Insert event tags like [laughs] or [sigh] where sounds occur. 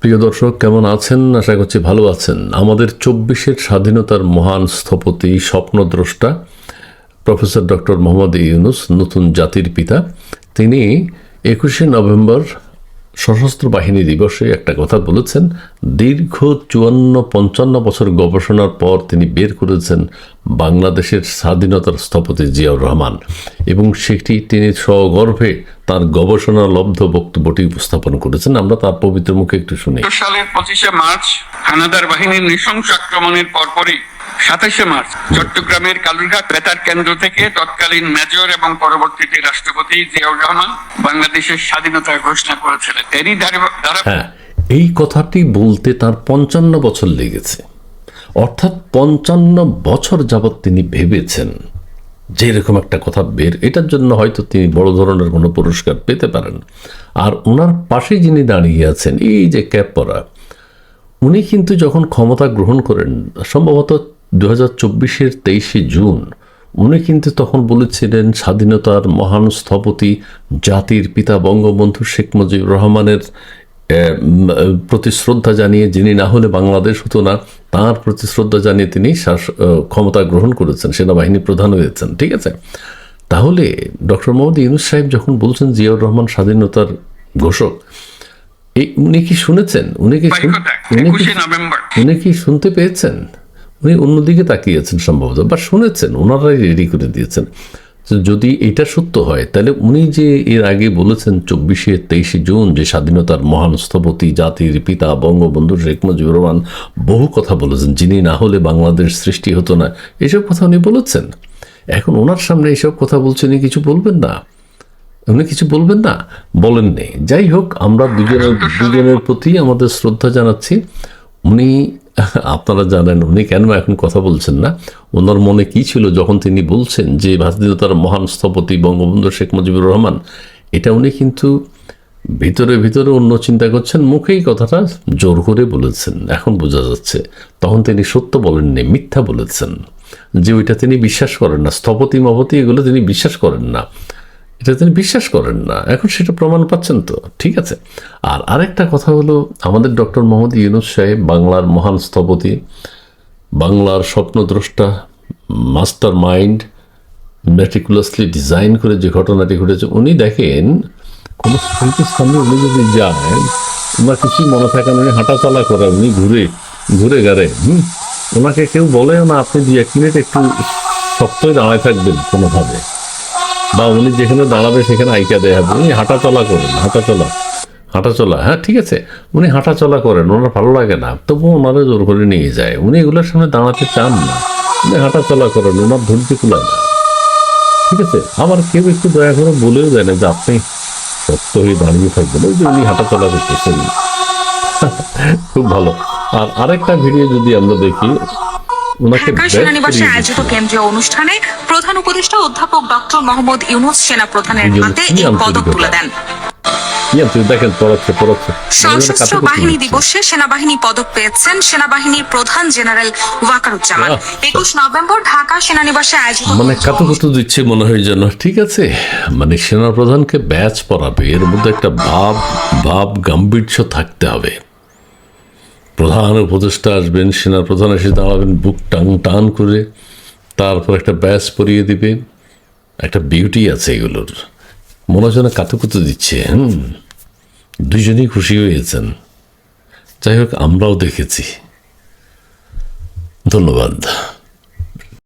প্রিয় দর্শক, কেমন আছেন? আশা করছি ভালো আছেন। আমাদের চব্বিশের স্বাধীনতার মহান স্থপতি, স্বপ্নদ্রষ্টা, প্রফেসর ডক্টর মোহাম্মদ ইউনুস, নতুন জাতির পিতা। তিনি একুশে নভেম্বর সশস্ত্র বাহিনী দিবসে একটা কথা বলেছেন। দীর্ঘ চুয়ান্ন, পঞ্চান্ন বছর গবেষণার পর তিনি বের করেছেন বাংলাদেশের স্বাধীনতার স্থপতি জিয়াউর রহমান। এবং সেটি তিনি সগর্ভে তার গবেষণা লব্ধ বক্তব্যটি উপস্থাপন করেছেন। আমরা তার পবিত্র মুখে একটু শুনি। সালের পঁচিশে মার্চ হানাদার বাহিনীর নৃশংস আক্রমণের পরপরই সাতাশে মার্চ, চট্টগ্রামের কালুরঘাট বেতার কেন্দ্র থেকে তৎকালীন মেজর এবং পরবর্তীতে রাষ্ট্রপতি জিয়াউর রহমান বাংলাদেশের স্বাধীনতার ঘোষণা করেছিলেন। এরই ধারা হ্যাঁ এই কথাটি বলতে তার পঞ্চান্ন বছর লেগেছে। অর্থাৎ পঞ্চান্ন বছর যাবৎ তিনি ভেবেছেন যে এরকম একটা কথা বের, এটার জন্য হয়তো তিনি বড় ধরনের কোনো পুরস্কার পেতে পারেন। আর ওনার পাশে যিনি দাঁড়িয়ে আছেন, এই যে ক্যাপ পরা উনি কিন্তু যখন ক্ষমতা গ্রহণ করেন, সম্ভবত দু হাজার চব্বিশের তেইশে জুন উনি কিন্তু তখন বলেছিলেন স্বাধীনতার মহান স্থপতি জাতির পিতা বঙ্গবন্ধু শেখ মুজিবুর রহমানের প্রতি শ্রদ্ধা জানিয়ে যিনি না হলে বাংলাদেশ হতো না তার প্রতি শ্রদ্ধা জানিয়ে তিনি ক্ষমতা গ্রহণ করেছেন সেনাবাহিনী প্রধান হয়েছেন ঠিক আছে? তাহলে ডক্টর মোহাম্মদ ইউনুস সাহেব যখন বলছেন জিয়াউর রহমান স্বাধীনতার ঘোষক এই উনি কি শুনেছেন? উনি কি উনি কি শুনতে পেয়েছেন? উনি অন্যদিকে তাকিয়েছেন সম্ভবত বা শুনেছেন ওনারাই রেডি করে দিয়েছেন। যদি এটা সত্য হয় তাহলে উনি যে এর আগে বলেছেন চব্বিশে তেইশে জুন যে স্বাধীনতার মহান স্থপতি জাতির পিতা বঙ্গবন্ধু শেখ মুজিবুর রহমান বহু কথা বলেছেন যিনি না হলে বাংলাদেশ সৃষ্টি হতো না এসব কথা উনি বলেছেন। এখন ওনার সামনে এসব কথা বলছেন উনি কিছু বলবেন না? উনি কিছু বলবেন না? বলেননি যাই হোক আমরা দুজনের [laughs] দুজনের প্রতি আমাদের শ্রদ্ধা জানাচ্ছি। উনি আপনারা জানেন, উনি কেন এখন কথা বলছেন না? ওনার মনে কি ছিল যখন তিনি বলছেন যে স্বাধীনতার মহান স্থপতি বঙ্গবন্ধু শেখ মুজিবুর রহমান, এটা উনি কিন্তু ভিতরে ভিতরে অন্য চিন্তা করছেন, মুখেই কথাটা জোর করে বলেছেন। এখন বোঝা যাচ্ছে, তখন তিনি সত্য বলেননি, মিথ্যা বলেছেন। যে ওইটা তিনি বিশ্বাস করেন না স্থপতি মহতি এগুলো তিনি বিশ্বাস করেন না। এটা তিনি বিশ্বাস করেন না। এখন সেটা প্রমাণ পাচ্ছেন তো। ঠিক আছে। আর আরেকটা কথা হলো, আমাদের ডক্টর মোহাম্মদ ইউনুস সাহেব বাংলার মহান স্থপতি, বাংলার স্বপ্নদ্রষ্টা, মাস্টার মাইন্ড, মেটিকুলাসলি ডিজাইন করে যে ঘটনাটি ঘটেছে, উনি দেখেন, কোনো স্মৃতির উনি যদি যায় ওনার কিছুই মনে থাকে না, উনি হাঁটা চলা করে, উনি ঘুরে ঘুরে গাড়ে, হুম? ওনাকে কেউ বলেও না, আপনি দু এক মিনিট একটু শক্তই দাঁড়ায় থাকবেন কোনোভাবে। বা উনি যেখানে দাঁড়াবে সেখানে আইকা দেয়া হবে। উনি হাঁটা চলা করেন হাঁটা চলা হাঁটা চলা হ্যাঁ ঠিক আছে। উনি হাঁটা চলা করেন, ওনার ভালো লাগে না। তবুও ওনারা জোর করে নিয়ে যায়। উনি এগুলোর সামনে দাঁড়াতে চান না। উনি হাঁটা চলা করেন, ওনার ধৈর্য কুলায় না ঠিক আছে? আবার কেউ একটু দয়া করে বলেও দেয় না যে আপনি শক্ত হয়ে দাঁড়িয়ে থাকবেন। ওই যে উনি হাঁটা চলা করতেছেন। [laughs] খুব ভালো। আর আরেকটা ভিডিও যদি আমরা দেখি ঢাকা সেনানিবাসে আয়োজিত। কেন্দ্রীয় অনুষ্ঠানে প্রধান উপদেষ্টা অধ্যাপক ডক্টর মোহাম্মদ ইউনুস সেনা প্রধানের হাতে এই পদক তুলে দেন। সশস্ত্র বাহিনী দিবসে সেনাবাহিনী পদক পেয়েছেন সেনাবাহিনীর প্রধান জেনারেল ওয়াকারুজ্জামান। একুশ নভেম্বর ঢাকা সেনানিবাসে আয়োজিত মানে কাতুকুতু দিচ্ছে মনে হয় যেন ঠিক আছে? মানে সেনাপ্রধানকে ব্যাচ পড়াবে এর মধ্যে একটা ভাব ভাব গাম্ভীর্য থাকতে হবে। প্রধান উপদেষ্টা আসবেন সেনার প্রধান এসে দাঁড়াবেন, বুক টান টান করে তারপর একটা ব্যাস পরিয়ে দিবে। একটা বিউটি আছে এগুলোর। মনে হয় যেন কাতুকুতু দিচ্ছে, হুম। দুইজনেই খুশি হয়েছেন। যাই হোক, আমরাও দেখেছি। ধন্যবাদ।